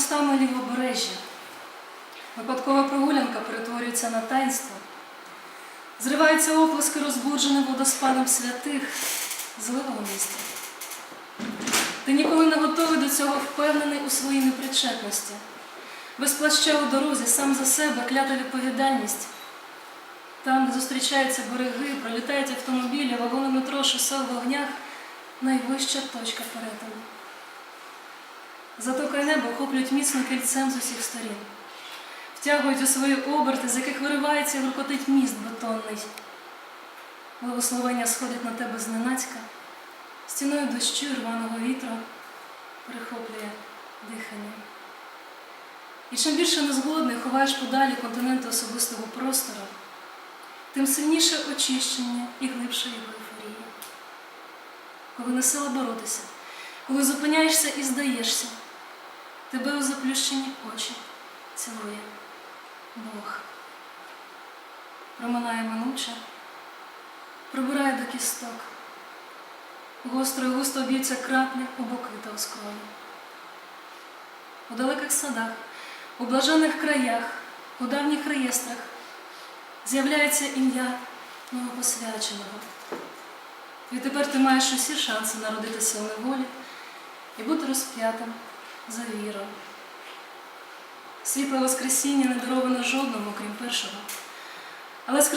мостами лівобережжя. Випадкова прогулянка перетворюється на таїнство. Зриваються оплески розбудженим водоспадом святих зливого міста. Ти ніколи не готовий до цього впевнений у своїй непричетності. Без плаща у дорозі, сам за себе, клята відповідальність. Там, де зустрічаються береги, пролітають автомобілі, вагони метро, шосе в вогнях, найвища точка перетину. Затока небо охоплюють міцно кільцем з усіх сторін, втягують у свої оберти, з яких виривається і гуркотить міст бетонний. Благословення сходить на тебе зненацька, стіною дощу рваного вітру перехоплює дихання. І чим більше незгодний ховаєш подалі континенти особистого простору, тим сильніше очищення і глибша його ейфорія. Коли не сила боротися, коли зупиняєшся і здаєшся, тебе у заплющені очі цілує Бог. Проминає минуче, пробирає до кісток. Гостро і густо б'ються краплі у боки та у скроні. У далеких садах, у блажених краях, у давніх реєстрах з'являється ім'я новопосвяченого. Відтепер ти маєш усі шанси народитися у неволі і бути розп'ятим за віру. Світле Воскресіння не дароване жодному, крім першого. Але з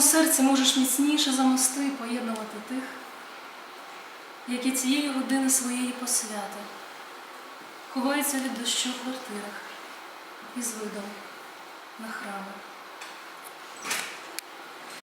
серці можеш міцніше за мости поєднувати тих, які цієї години своєї посвяти ховаються від дощу в квартирах із видом.